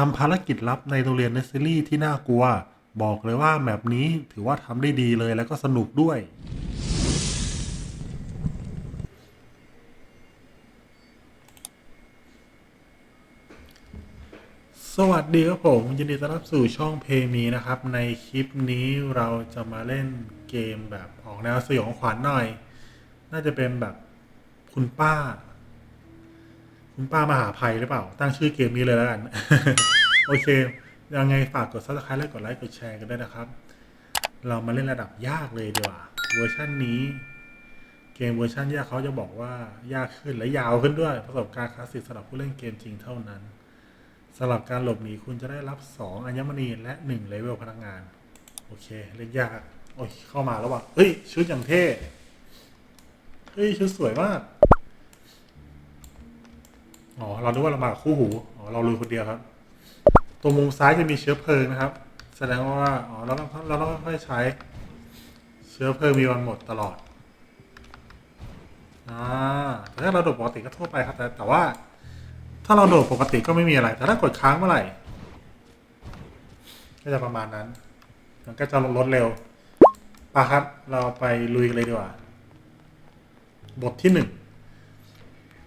ทำภารกิจลับในโรงเรียนเนสซิลี่ที่น่ากลัว บอกเลยว่าแมปนี้ถือว่าทำได้ดีเลยแล้วก็สนุกด้วย สวัสดีครับผม ยินดีต้อนรับสู่ช่องเพมีนะครับ ในคลิปนี้เราจะมาเล่นเกมแบบออกแนวสยองขวัญหน่อย น่าจะเป็นแบบคุณป้า คุณป้ามหาภัยหรือเปล่า ตั้งชื่อเกมนี้เลยแล้วกัน โอเค ยังไงฝากกด subscribe และกดไลค์กดแชร์กันด้วยนะครับ เรามาเล่นระดับยากเลยดีกว่า เวอร์ชันนี้ เกมเวอร์ชันยากเขาจะบอกว่ายากขึ้นและยาวขึ้นด้วย ประสบการณ์คลาสสิกสำหรับผู้เล่นเกมจริงเท่านั้นสำหรับการหลบหนีคุณจะได้รับ 2 อัญมณีและ1เลเวลพนักงาน โอเค เล่นยาก โอ้ยเข้ามาแล้วว่ะเฮ้ย ชุดอย่างเท่ เฮ้ย ชุดสวยมาก อ๋อเราดูว่าเรามากับคู่หูอ๋อเราลุยคนเดียวครับตรงมุมซ้ายจะมีเชื้อเพลิงนะครับ แสดงว่าอ๋อเราต้องเราต้องค่อยๆใช้ เชื้อเพลิงมีวันหมดตลอดอ่าแต่ถ้าเราโดดปกติก็ทั่วไปครับแต่แต่ว่า ถ้าเราโดดปกติก็ไม่มีอะไร แต่ถ้ากดค้างเมื่อไหร่ก็จะประมาณนั้น มันก็จะลดเร็วปะครับ เราไปลุยกันเลยดีกว่า บทที่หนึ่ง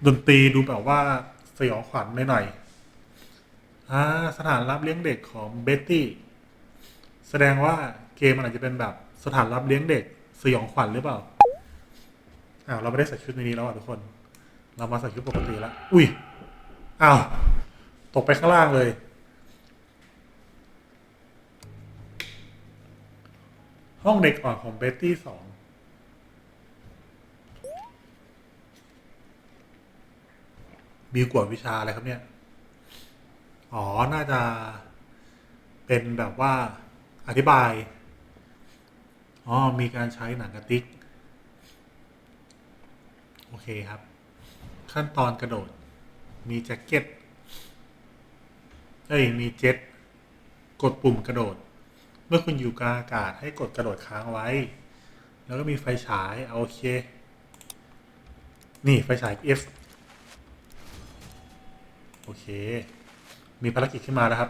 ดนตรีดูแบบว่า สยองขวัญหน่อยๆอ่าสถานรับเลี้ยงเด็กของเบตตี้แสดงว่าเกมมันอาจจะเป็นแบบสถานรับเลี้ยงเด็กสยองขวัญหรือเปล่าอ้าวเราไม่ได้ใส่ชุดในนี้แล้วอะทุกคน เรามาใส่ชุดปกติแล้วอุ้ยอ้าวตกไปข้างล่างเลย ห้องเด็กอ่อนของเบตตี้สอง มีกวดวิชาอะไรครับเนี่ย อ๋อ น่าจะเป็นแบบว่าอธิบาย อ๋อ มีการใช้หนังกระติก โอเคครับ ขั้นตอนกระโดด มีแจ็คเก็ต เอ้ย มีเจ็ต กดปุ่มกระโดด เมื่อคุณอยู่กลางอากาศให้กดกระโดดค้างไว้ แล้วก็มีไฟฉายเอาโอเค นี่ไฟฉาย F เค มีภารกิจขึ้นมาแล้วครับ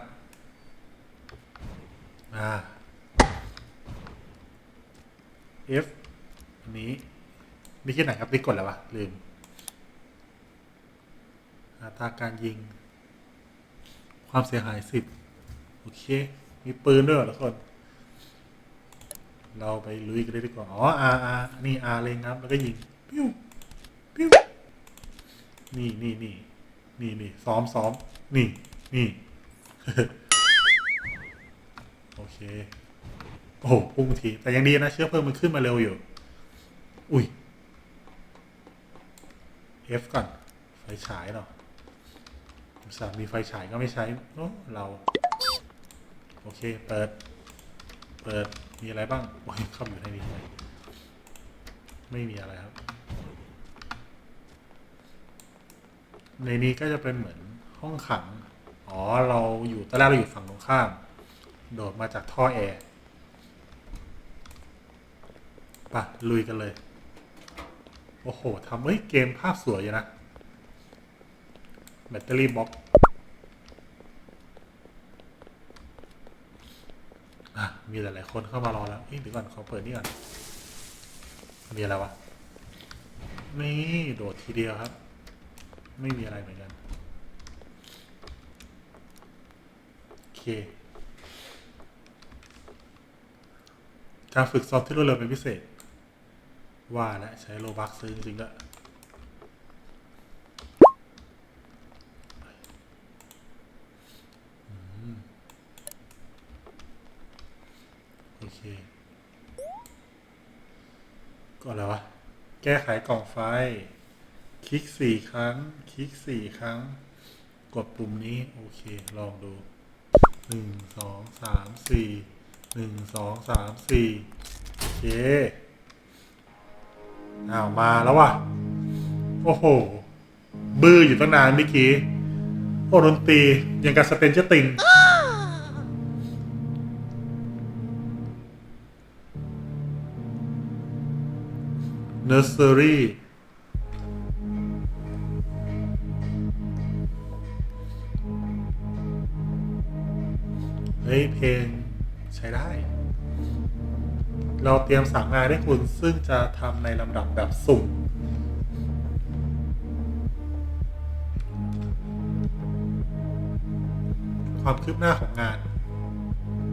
อ่า F อันนี้นี่ที่ไหนครับนี่กดแล้ววะ ลืมอัตราการยิง ความเสียหายสิบโอเค มีปืนด้วยทุกคน เราไปลุยกันเลยดีกว่า อ๋อ R R นี่ R เล็งครับ แล้วก็ยิง ปิ้วปิ้วนี่นี่นี่ นี่นี่ซ้อมซ้อมนี่นี่โอเค โอ้โหพุ่งที แต่ยังดีนะ เชื้อเพลิงมันขึ้นมาเร็วอยู่ อุ้ย F ก่อน ไฟฉายเนาะสามีไฟฉายก็ไม่ใช้โอ้เรา โอเค เปิด เปิด มีอะไรบ้าง โอ้ยเข้าอยู่ในนี้ไม่มีอะไรครับ ในนี้ก็จะเป็นเหมือนห้องขัง อ๋อ เราอยู่ตอนแรกเราอยู่ฝั่งตรงข้าม โดดมาจากท่อแอร์ปะลุยกันเลย โอ้โหทำเฮ้ย เกมภาพสวยอยู่นะ แบตเตอรี่บ็อกมีหลายๆคนเข้ามารอแล้วเฮ้ยเดี๋ยวก่อนขอเปิดนี่ก่อนมีอะไรวะ นี่ โดดทีเดียวครับ ไม่มีอะไรเหมือนกันโอเค การฝึกซ้อมที่รวดเร็วเป็นพิเศษ ว่าและใช้โลบักซื้อจริงๆก็โอเค ก็อะไรวะ แก้ไขกล่องไฟ ลิกสี่ครั้ง คลิกสี่ครั้ง กดปุ่มนี้ โอเค ลองดูหนึ่งสองสามสี่หนึ่งสองสามสี่โอเคอ้าวมาแล้วว่ะ โอ้โห บื้ออยู่ตั้งนานเมื่อกี้ โอ้ดนตรียังกับสเตนเจอร์ติงเนอร์เซอรี่ ฮ้ยเพลงใช้ได้ เราเตรียมสั่งงานให้คุณซึ่งจะทำในลำดับแบบสุ่มความคืบหน้าของงาน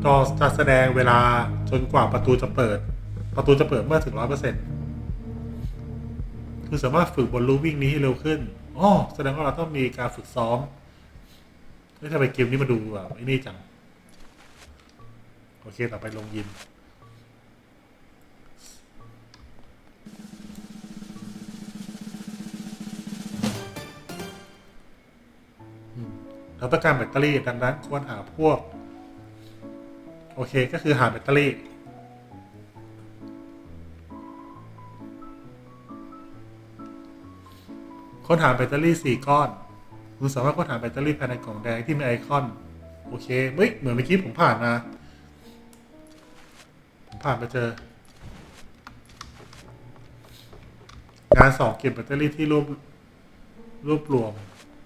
ก็จะแสดงเวลาจนกว่าประตูจะเปิด ประตูจะเปิดเมื่อถึงร้อยเปอร์เซ็นต์คือสามารถฝึกบนลู่วิ่งนี้ให้เร็วขึ้นอ๋อแสดงว่าเราต้องมีการฝึกซ้อมเฮ้ยทำไมเกมนี้มาดูแบบไอ้นี่จัง เค ต่อไปลงยิมเราต้องการแบตเตอรี่ดังนั้นควรหาพวก โอเคก็คือหาแบตเตอรี่ค้นหาแบตเตอรี่สี่ก้อน คุณสามารถค้นหาแบตเตอรี่ภายในกล่องแดงที่มีไอคอน โอเคเฮ้ยเหมือนเมื่อกี้ผมผ่านมา ผ่านไปเจอ งานสองเก็บแบตเตอรี่ที่รวบรวบรวม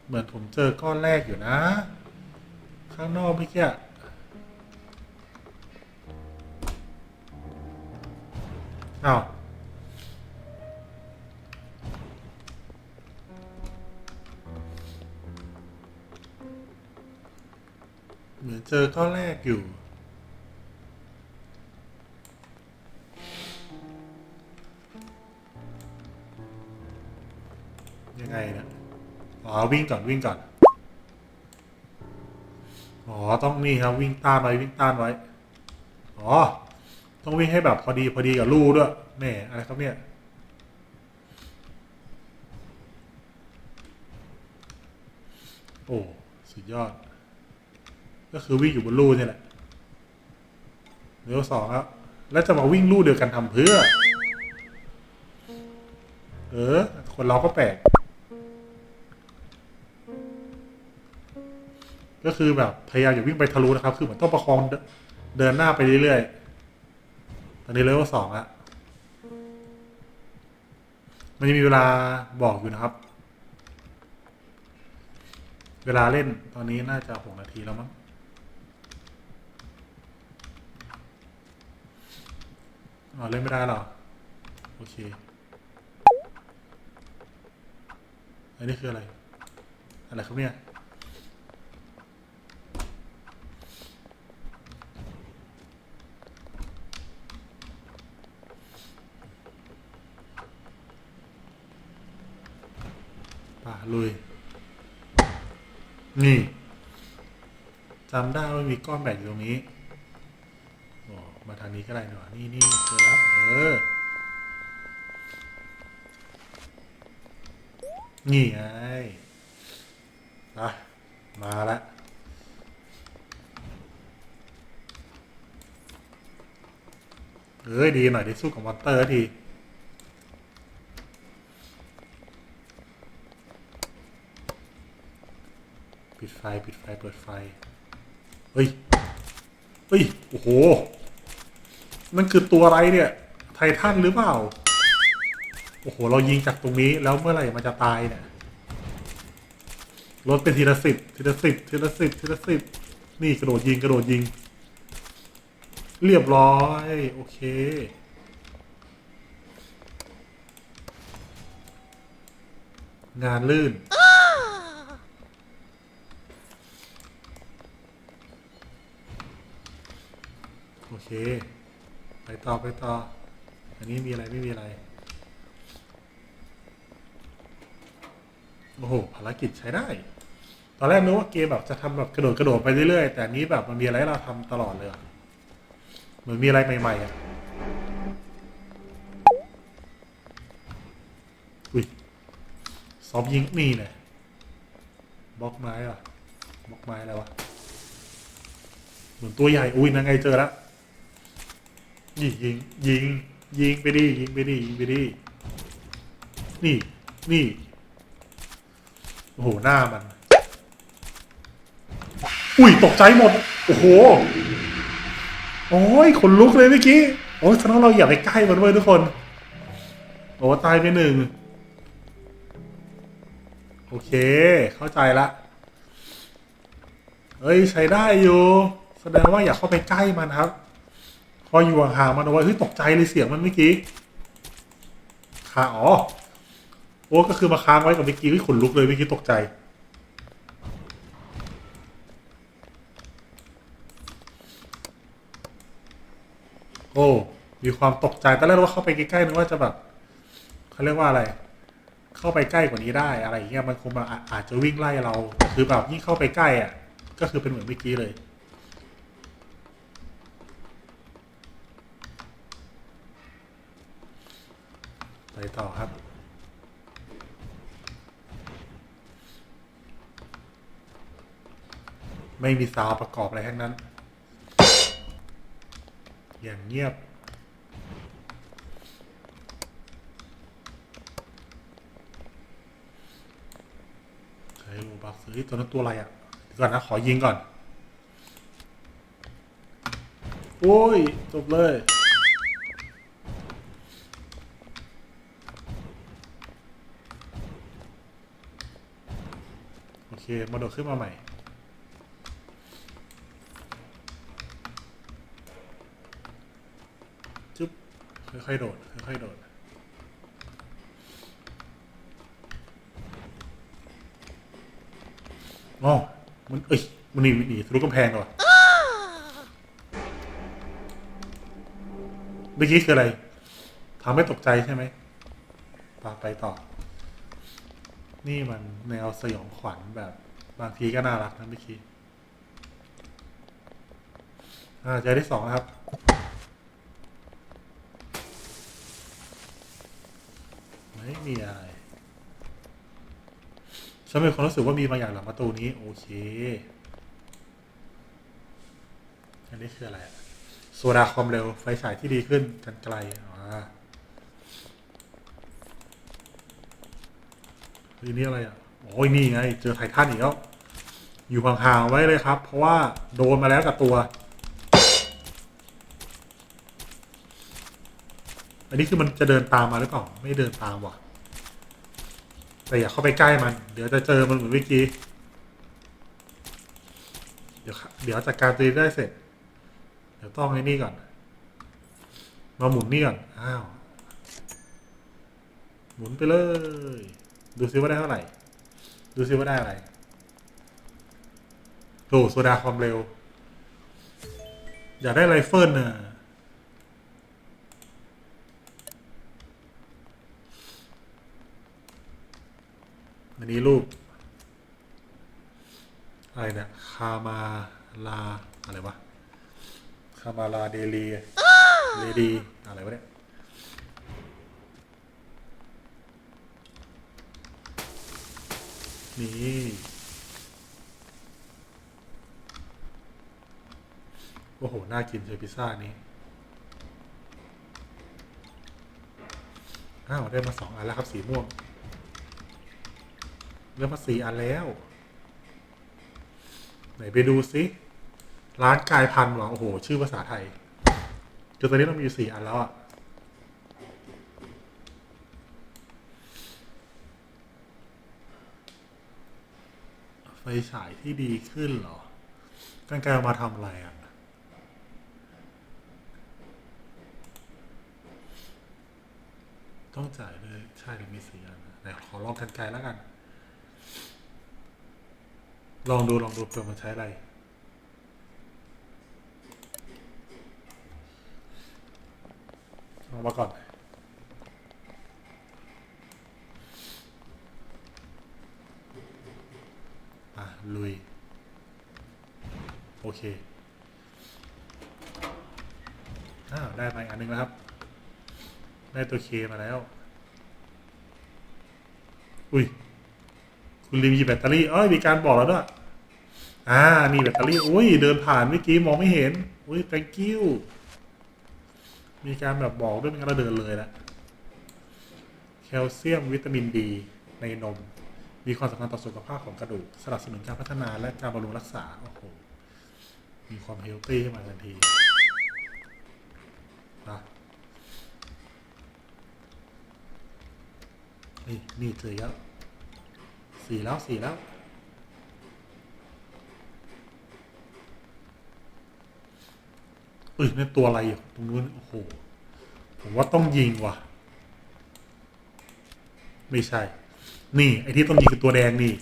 เหมือนผมเจอก้อนแรกอยู่นะ ข้างนอกเมื่อกี้อะอ้าวเหมือนเจอก้อนแรกอยู่ ไงเนะอ๋อวิ่งก่อนวิ่งก่อนอ๋อต้องนี่ครับวิ่งต้านไว้วิ่งต้านไว้อ๋อต้องวิ่งให้แบบพอดีพอดีกับลู่ด้วยแหม่อะไรครับเนี่ยโอ้สุดยอด ก็คือวิ่งอยู่บนลู่เนี่ยแหละเลี้ยวสองแล้วแล้วจะมาวิ่งลู่เดียวกันทำเพื่อ เออ คนเราก็แปลก ก็คือแบบพยายามอย่าวิ่งไปทะลุนะครับ คือเหมือนต้องประคองเดินหน้าไปเรื่อยๆ ตอนนี้เลเวลสองล้วมันจะมีเวลาบอกอยู่นะครับ เวลาเล่นตอนนี้น่าจะหกนาทีแล้วมั้ง อ๋อ เล่นไม่ได้หรอ โอเค อันนี้คืออะไร อะไรครับเนี่ย ลุย นี่จำได้ว่ามีก้อนแบตอยู่ตรงนี้โอ้มาทางนี้ก็ได้หน่อยนี่นี่เจอแล้ว เออ นี่ไงอะมาละเอ้ยดีหน่อยได้สู้กับมอนเตอร์ที ปิดไฟปิดไฟเปิดไฟ เฮ้ย เฮ้ย โอ้โห มันคือตัวอะไรเนี่ย ไททันหรือเปล่า โอ้โห เรายิงจากตรงนี้แล้วเมื่อไหร่มันจะตายเนี่ยลดเป็นทีละสิบทีละสิบทีละสิบทีละสิบนี่กระโดดยิงกระโดดยิง เรียบร้อย โอเคงานลื่น ไปต่อไปต่อ อันนี้มีอะไรไม่มีอะไร โอ้โห ภารกิจใช้ได้ ตอนแรกนึกว่าเกมแบบจะทำแบบกระโดดกระโดดไปเรื่อยๆ แต่นี้แบบมันมีอะไรเราทำตลอดเลย เหมือนมีอะไรใหม่ๆอะ อุ้ยซอมยิงนี่เนี่ยบล็อกไม้เหรอะบล็อกไม้อะไรวะ เหมือนตัวใหญ่ อุ้ยนั่งไงเจอแล้ว ยิงยิงยิงยิงไปดิยิงไปดิยิงไปดินี่นี่โอ้โหหน้ามัน อุ้ยตกใจหมด โอ้โหโอ้ยขนลุกเลยเมื่อกี้โอ้ยฉะนั้นเราอย่าไปใกล้มันเว้ยทุกคนโอ้ตายไปหนึ่งโอเค เข้าใจละเฮ้ยใช้ได้อยู่ แสดงว่าอย่าเข้าไปใกล้มันครับ พออยู่ห่างมันเอาไว้เฮ้ยตกใจเลยเสียงมันเมื่อกี้ค่ะอ๋อโอ้ก็คือมาค้างไว้กับเมื่อกี้เฮ้ยขนลุกเลยเมื่อกี้ตกใจโอ้มีความตกใจตอนแรกว่าเข้าไปใกล้ๆนึกว่าจะแบบเขาเรียกว่าอะไร เข้าไปใกล้กว่านี้ได้อะไรอย่างเงี้ยมันคงมาอาจจะวิ่งไล่เรา คือแบบยิ่งเข้าไปใกล้อะ ก็คือเป็นเหมือนเมื่อกี้เลย ต่อครับ ไม่มีซาวประกอบอะไรทั้งนั้น อย่างเงียบใช้โลบักซื้อตัวนั้นตัวอะไรอะเดี๋ยวก่อนนะ ขอยิงก่อน โอ้ย จบเลย โอเคมาโดดขึ้นมาใหม่ จุ๊บค่อยๆโดดค่อยๆโดดอ๋อมันเอ้ยมันหนีหนีทะลุกำแพงเหรอเมื่อกี้คืออะไรทำให้ตกใจใช่ไหมปาไปต่อ นี่มันแนวสยองขวัญแบบ บางทีก็น่ารักนะเมื่อกี้อ่าใจที่สองนะครับ ไม่มีอะไรฉันมีความรู้สึกว่ามีบางอย่างหลังประตูนี้ โอเค อันนี้คืออะไรโซดาความเร็วไฟฉายที่ดีขึ้นกันไกลอ่าเฮ้ยนี่อะไรอะ โอ้ยนี่ไง เจอไททันอีกแล้วอยู่ห่างๆไว้เลยครับ เพราะว่าโดนมาแล้วกับตัว อันนี้คือมันจะเดินตามมาหรือเปล่า ไม่เดินตามว่ะ แต่อย่าเข้าไปใกล้มัน เดี๋ยวจะเจอมันเหมือนเมื่อกี้ เดี๋ยวค่ะเดี๋ยวจัดการตัวเองได้เสร็จ เดี๋ยวต้องไอ้นี่ก่อน มาหมุนนี่ก่อน อ้าว หมุนไปเลย ดูซิว่าได้เท่าไหร่ ดูซิว่าได้อะไรโอ้โซดาความเร็ว อยากได้ไรเฟิลน่ะอันนี้รูป อะไรเนี่ยคามาลา อะไรวะคามาลาเดลีเดดี อะไรวะเนี่ย นี่โอ้โห น่ากินเจอพิซซ่านี้ อ้าว ได้มาสองอันแล้วครับ สีม่วงเริ่มมาสี่อันแล้ว ไหนไปดูซิ ร้านกายพันธุ์ว่ะโอ้โห ชื่อภาษาไทยจนตอนนี้เรามีอยู่สี่อันแล้วอะ ฉายที่ดีขึ้นเหรอกันไกลมาทำอะไรอะต้องจ่ายเลยใช่ถึงมีสี่อันะไหนขอลองกันไกลแล้วกัน ลองดูลองดูเผื่อมันใช้อะไรลองมาก่อน อะ ลุย โอ เคอ้าวได้มาอีกอันหนึงแล้วครับ ได้ตัวเคมาแล้ว อุ้ย คุณลืมหยิบแบตเตอรี่เอ้ยมีการบอกแล้วด้วยอ่านี่แบตเตอรี่ อุ้ย เดินผ่านเมื่อกี้มองไม่เห็น อุ้ย thank you มีการแบบบอกด้วยมันงั้เราเดินเลยละแคลเซียมวิตามินดีในนม มีความสำคัญต่อสุขภาพของกระดูก สนับสนุนการพัฒนาและการบำรุงรักษา โอ้โห มีความเฮลตี้ขึ้นมาทันทีนะนี่นี่เจอแล้วสี่แล้วสี่แล้วเอ้ยนั่นตัวอะไรอยู่ตรงนู้นโอ้โหผมว่าต้องยิงว่ะ ไม่ใช่ นี่ ไอ้ที่ต้องยิงคือตัวแดงนี่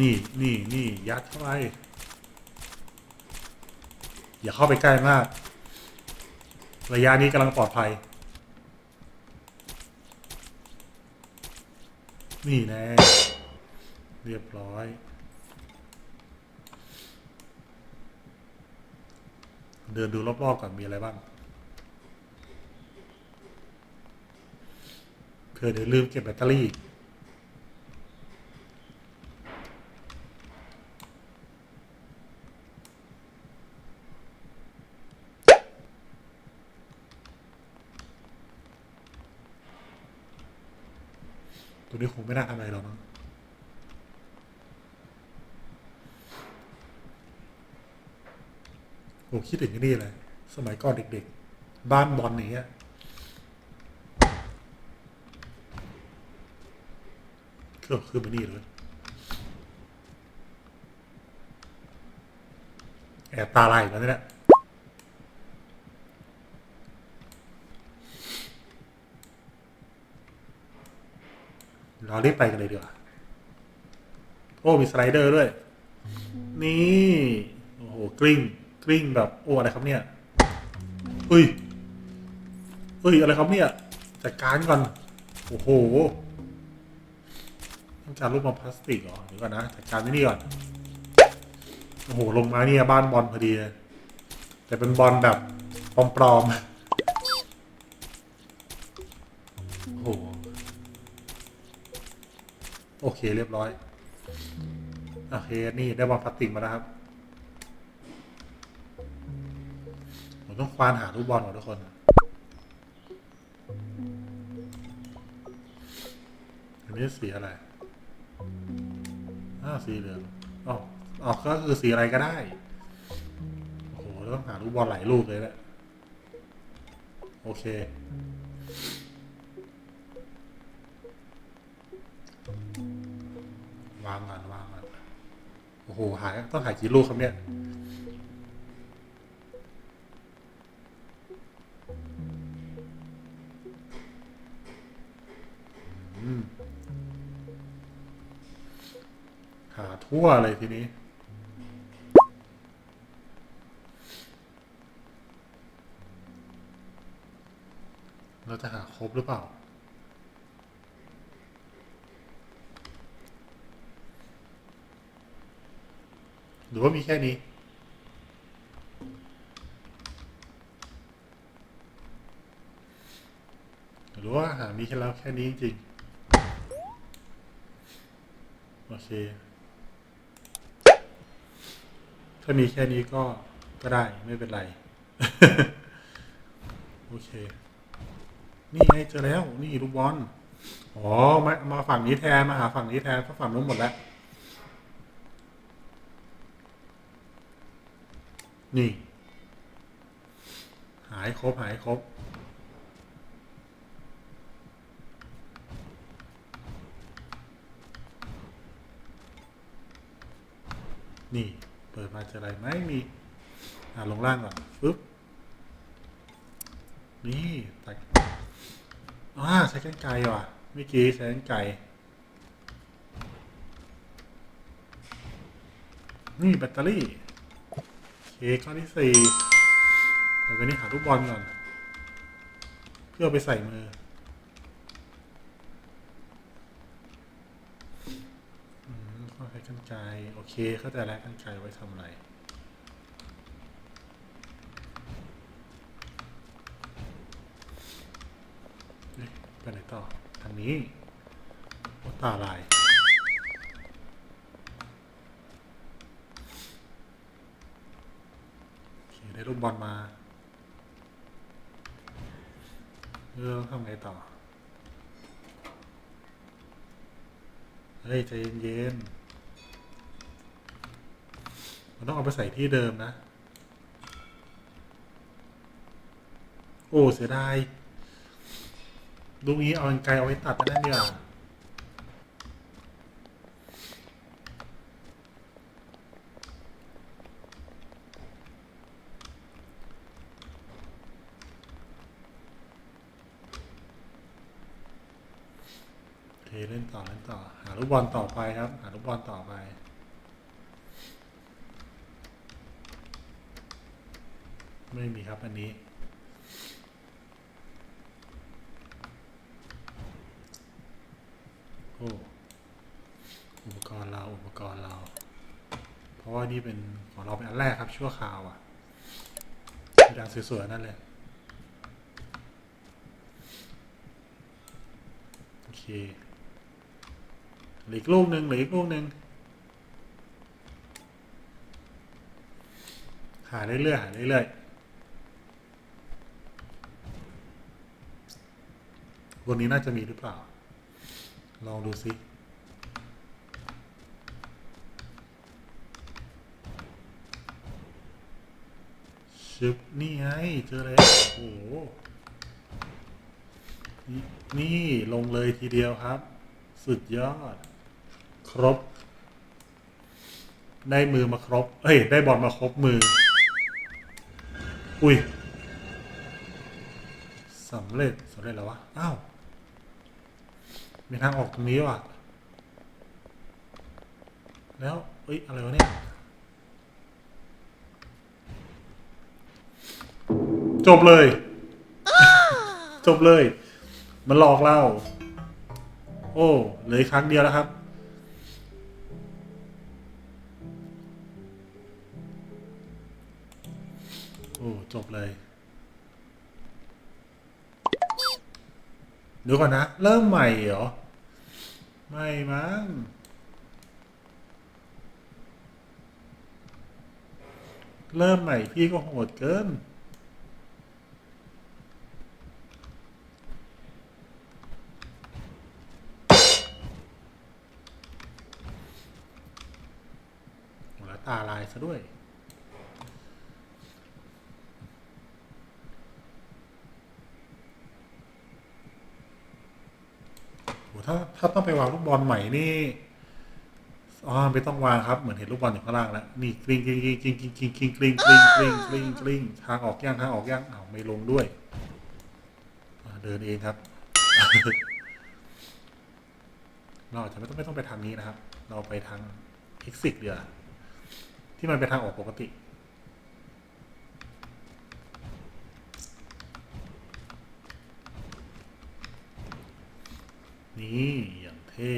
นี่นี่นี่ยัดเข้าไป อย่าเข้าไปใกล้มาก ระยะนี้กำลังปลอดภัย นี่แน่เรียบร้อย เดินดูรอบๆก่อนมีอะไรบ้างเผื่อเดี๋ยวลืมเก็บแบตเตอรี่ ตัวนี้คงไม่น่าทำอะไรหรอกมั้งโอ้คิดถึงนี่เลย สมัยก่อนเด็กๆ บ้านบอลอย่างเงี้ยคือคือมันนี่เลย แอบตาลายอยู่แล้วเนี่ย เรารีบไปกันเลยดีกว่าโอ้มีสไลเดอร์ด้วย นี่โอ้โหกลิ้งกลิ้งแบบโอ้อะไรครับเนี่ยเฮ้ยเฮ้ยอะไรครับเนี่ยจัดการก่อนโอ้โหต้องการรูปมาพลาสติกเหรอเดี๋ยวก่อนนะจัดการที่นี่ก่อนโอ้โหลงมาเนี่ยบ้านบอลพอดี แต่เป็นบอลแบบปลอมๆโอ้โห โอเคเรียบร้อย โอเค นี่ได้บอลพลาสติกมาแล้วครับ ผมต้องควานหาลูกบอลก่อนทุกคน อันนี้สีอะไรอ้าสีเหลืองอ๋ออ๋ก็คือสีอะไรก็ได้ โอ้โหต้องหาลูกบอลหลายลูกเลยแหละโอเคางก่อนวางก่อนโอ้โหหายต้องหายกี่ลูกครับเนี่ยหาทั่วเลยทีนี้เราจะหาครบหรือเปล่า หรือว่ามีแค่นี้ หรือว่าหามีแค่แล้วแค่นี้จริงๆโอเค ถ้ามีแค่นี้ก็ก็ได้ไม่เป็นไร โอเค นี่ไงเจอแล้วนี่ลูกบอลอ๋อมามาฝั่งนี้แทนมาหาฝั่งนี้แทนเพราะฝั่งนู้นหมดแล้ว นี่ หายครบ หายครบ นี่ เปิดมาจออะไรไหมมี อ่าลงล่างก่อนปึ๊บ นี่ตัดอ่าใช้กันไกรว่ะเมื่อกี้ใช้กันไกรนี่แบตเตอรี่ ข้อที่สี่เดี๋ยววันนี้หาลูกบอลก่อน เพื่อไปใส่มืออืมข้อใช้กันไกโอเค เข้าใจแล้วกันไกไว้ทำอะไรไปไหนต่อ ทางนี้ตาลาย โอเค ได้ ลูกบอลมาเออต้องทำไงต่อ เฮ้ย ใจเย็นๆมันต้องเอาไปใส่ที่เดิมนะ โอ้ เสียดาย ลูกนี้เอาไกลเอาไว้ตัดนั่นเดียวา เล่นต่อเล่นต่อ หาลูก บอลต่อไปครับ หาลูกบอลต่อไปไม่มีครับอันนี้ โอ้ อุปกรณ์เรา อุปกรณ์เรา เพราะว่านี่เป็นของเราเป็นอันแรกครับ ชั่วคราวอะ่ะมีดังสวยๆนั่นเลย โอเค หลืออีกลูกหนึ่งหลืออีกลูกหนึ่งหาเรื่อยๆหาเรื่อยๆวันนี้น่าจะมีหรือเปล่า ลองดูสิชึบนี่ไงเจอแล้วโอ้โหนี่ลงเลยทีเดียวครับ สุดยอด ครบ ได้มือมาครบ เอ้ย ได้บอลมาครบมือ อุ้ยสำเร็จสำเร็จแล้ววะ อ้าว มีทางออกตรงนี้ว่ะ แล้วเอ้ย อะไรวะเนี่ย จบเลย จบเลย มันหลอกเรา โอ้ เหลือครั้งเดียวแล้วครับ จบเลยดี๋ยวก่อนนะ เริ่มใหม่เหรอ ไม่มั้งเริ่มใหม่พี่ก็โหดเกินหแล้วตาลายซะด้วย ถ้าถ้าต้องไปวางลูกบอลใหม่นี่อ๋อไม่ต้องวางครับเหมือนเห็นลูกบอลอยู่ข้างล่างแล้วนี่กลิ้งกลิ้งกลิ้งกลิ้งกลิ้งกลิ้งกลิ้งกลิ้งกลิ้งกลิ้งกลิ้งกลิ้งทางออกย่างทางออกย่างอ้าวไม่ลงด้วยเดินเองครับ เราอาจจะไม่ต้องไม่ต้องไปทางนี้นะครับ เราไปทาง exit เดียวาที่มันเป็นทางออกปกติ นี่อย่างเท่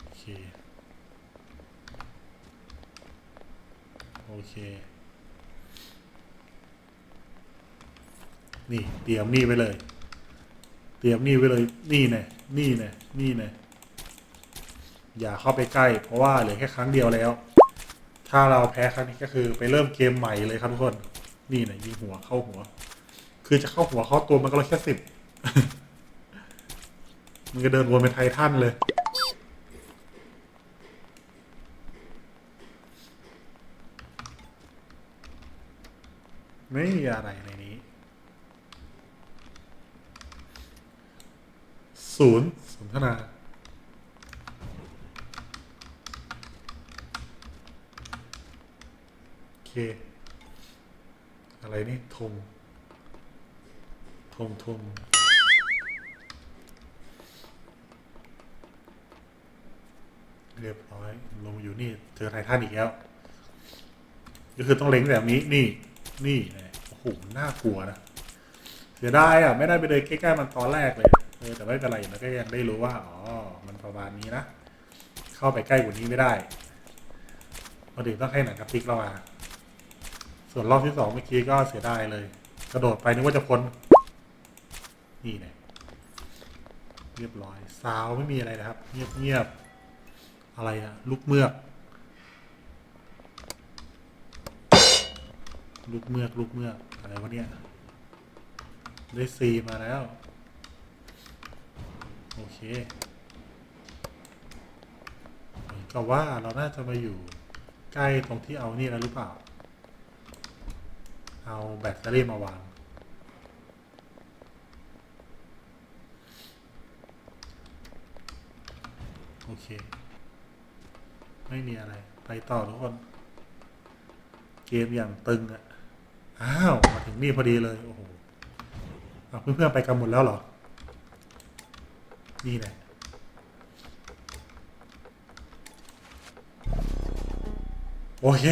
โอเค โอเค นี่ เตรียมนี่ไว้เลย เตรียมนี่ไว้เลย นี่แน่นี่แน่นี่แน่อย่าเข้าไปใกล้ เพราะว่าเหลือแค่ครั้งเดียวแล้ว ถ้าเราแพ้ครั้งนี้ก็คือไปเริ่มเกมใหม่เลยครับทุกคน นี่นะยิงหัวเข้าหัว คือจะเข้าหัวเข้าตัวมันก็แค่สิบมันก็เดินวนเป็นไททันเลยไม่มีอะไรในนี้ ศูนย์สนทนา อเคอะไรนี่ธงธงธงเรียบร้อยลงอยู่นี่เจอไททันอีกแล้ว ก็คือต้องเล็งแบบนี้นี่ นี่นะโอ้โหน่ากลัวนะเสียดายอะ ไม่ได้ไปเลยใกล้ๆมันตอนแรกเลยเออแต่ไม่เป็นไรมันก็ยังได้รู้ว่าอ๋อมันประมาณนี้นะ เข้าไปใกล้กว่านี้ไม่ได้พอถึงต้องให้หนังกระติกเรามา ส่วนรอบที่สองเมื่อกี้ก็เสียดายเลย กระโดดไปนึกว่าจะพ้น นี่เนี่ยเรียบร้อยซาวไม่มีอะไรนะครับ เงียบเงียบๆอะไรอะลูกเมือก ลูกเมือกลูกเมือกอะไรวะเนี่ยได้ซีมาแล้ว โอเคเหมือนกับว่าเราน่าจะมาอยู่ใกล้ตรงที่เอานี่แล้วหรือเปล่า เอาแบตเตอรี่มาวาง โอเค ไม่มีอะไร ไปต่อทุกคน เกมอย่างตึงอะอ้าว มาถึงนี่พอดีเลย โอ้โหเพื่อนๆไปกันหมดแล้วเหรอ นี่แหละโอเค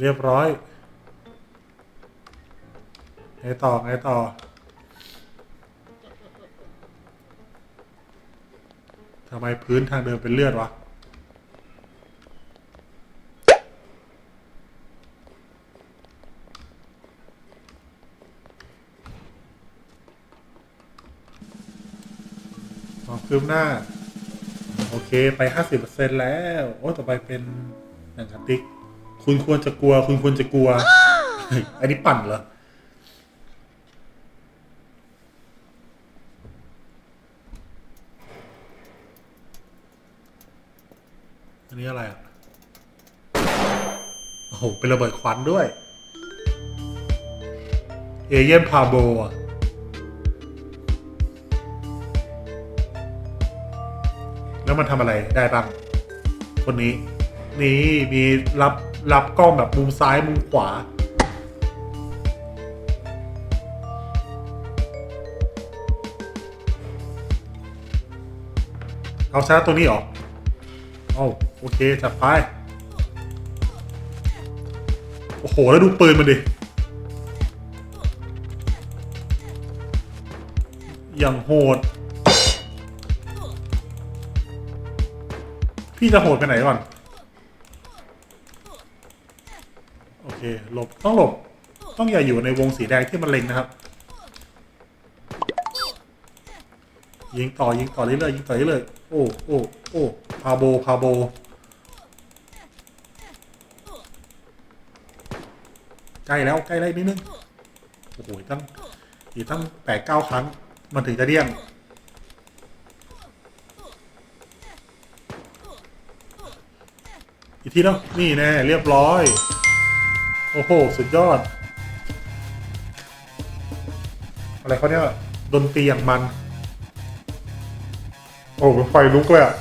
เรียบร้อย ไงต่อไงต่อ ทำไมพื้นทางเดินเป็นเลือดวะความคืบหน้า โอเคไปห้าสิบเปอร์เซ็นแล้ว โอ้ ต่อไปเป็นหนังกระติก คุณควรจะกลัว คุณควรจะกลัว อันนี้ปั่นเหรอ อันนี้อะไรอะ โอ้โห เป็นระเบิดควันด้วย เอเย่นพาโบอะแล้วมันทำอะไรได้บ้าง คนนี้ นี่มีรับรับกล้องแบบมุมซ้ายมุมขวา เอาชนะตัวนี้หรอ เอาโอเค จับไป โอ้โหแล้วดูปืนมันดิอย่างโหด พี่จะโหดไปไหนก่อน โอเคหลบต้องหลบ ต้องอย่าอยู่ในวงสีแดงที่มันเล็งนะครับ ยิงต่อยิงต่อเรื่อยๆยิงต่อเรื่อยๆโอ้โอ้โอ้พาโบพาโบ ใกล้แล้วใกล้แล้วนิดนึงโอ้โหตั้งอีกตั้งแปดเก้าครั้ง มันถึงจะเดี่ยงอีกทีแล้วนี่แน่เรียบร้อย โอ้โห สุดยอด อะไรเขาเนี่ยดนตรีอย่างมัน โอ้ไฟลุกเลยอะ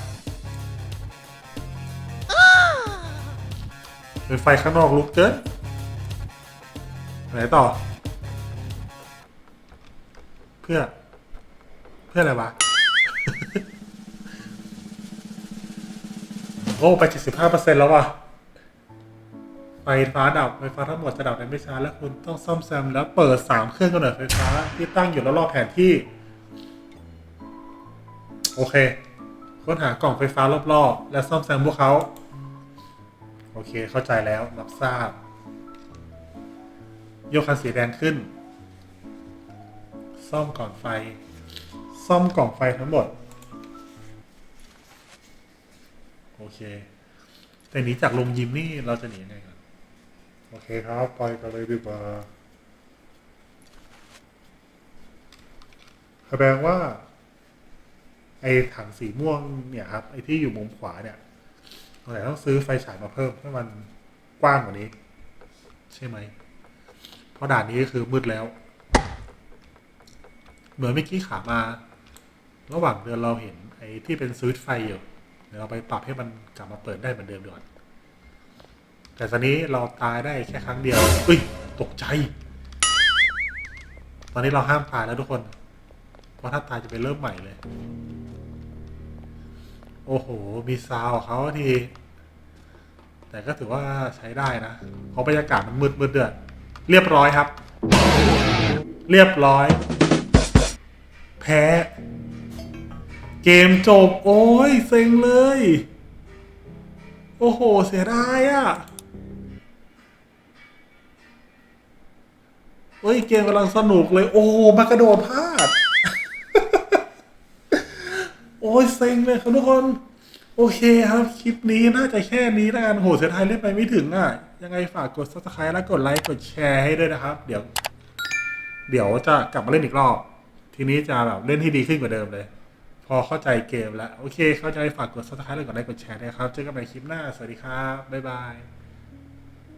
เป็นไฟข้างนอกลุกเกิน ไหนต่อ เพื่อ เพื่ออะไรวะ โอ้ ไป 75%แล้วว่ะ ไฟฟ้าดับ ไฟฟ้าทั้งหมดจะดับในไม่ช้าและคุณต้องซ่อมแซมแล้วเปิด 3 เครื่องกำเนิดไฟฟ้า ที่ตั้งอยู่รอบๆแผนที่ โอเค ค้นหากล่องไฟฟ้ารอบๆ และซ่อมแซมพวกเขา โอเค เข้าใจแล้ว รับทราบ ยกคันสีแดงขึ้น ซ่อมก่อนไฟ ซ่อมกล่องไฟทั้งหมด โอเค แต่หนีจากลงยิมนี่เราจะหนียังไงครับโอเคครับ ไปกันเลยดีกว่าแสดงว่า ไอ้ถังสีม่วงเนี่ยครับ ไอ้ที่อยู่มุมขวาเนี่ยเราต้องซื้อไฟฉายมาเพิ่มให้มันกว้างกว่านี้ ใช่ไหม เพราะด่านนี้ก็คือมืดแล้ว เหมือนเมื่อกี้ขามา ระหว่างเดินเราเห็นไอ้ที่เป็นสวิตไฟอยู่เดี๋ยวเราไปปรับให้มันกลับมาเปิดได้เหมือนเดิมดีกว่าแต่ตอนนี้เราตายได้แค่ครั้งเดียวอุ้ยตกใจ ตอนนี้เราห้ามตายแล้วทุกคน เพราะถ้าตายจะเป็นเริ่มใหม่เลย โอ้โห มีซาวเขาที แต่ก็ถือว่าใช้ได้นะเพราะบรรยากาศมันมืดมืดเดือด เรียบร้อยครับ เรียบร้อย แพ้ เกมจบ โอ้ย เซ็งเลย โอ้โห เสียดายอะ่ะเฮ้ย เกมกำลังสนุกเลย โอ้มากระโดดพลาด โอ้ย เซ็งเลยครับทุกคน โอเคครับ คลิปนี้น่าจะแค่นี้แล้วกันโหเสียดายเล่นไปไม่ถึงอะ ยังไงฝากกด subscribe และกดไลค์กดแชร์ให้ด้วยนะครับ เดี๋ยว เดี๋ยวจะกลับมาเล่นอีกรอบ ทีนี้จะแบบเล่นให้ดีขึ้นกว่าเดิมเลย พอเข้าใจเกมแล้ว โอเค เข้าใจฝากกด subscribe และกดไลค์กดแชร์ด้ครับ เจอกันใหม่คลิปหน้า สวัสดีครับ บ๊ายบาย